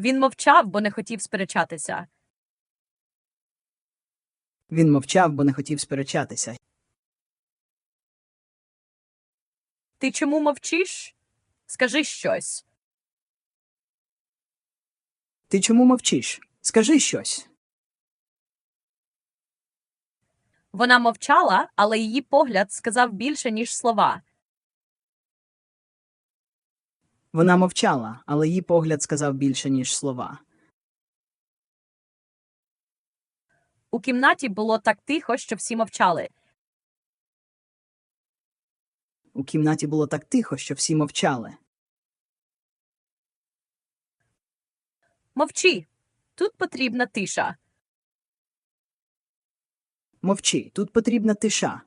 Він мовчав, бо не хотів сперечатися. Він мовчав, бо не хотів сперечатися. Ти чому мовчиш? Скажи щось. Ти чому мовчиш? Скажи щось. Вона мовчала, але її погляд сказав більше, ніж слова. Вона мовчала, але її погляд сказав більше, ніж слова. У кімнаті було так тихо, що всі мовчали. У кімнаті було так тихо, що всі мовчали. Мовчи. Тут потрібна тиша. Мовчи, тут потрібна тиша.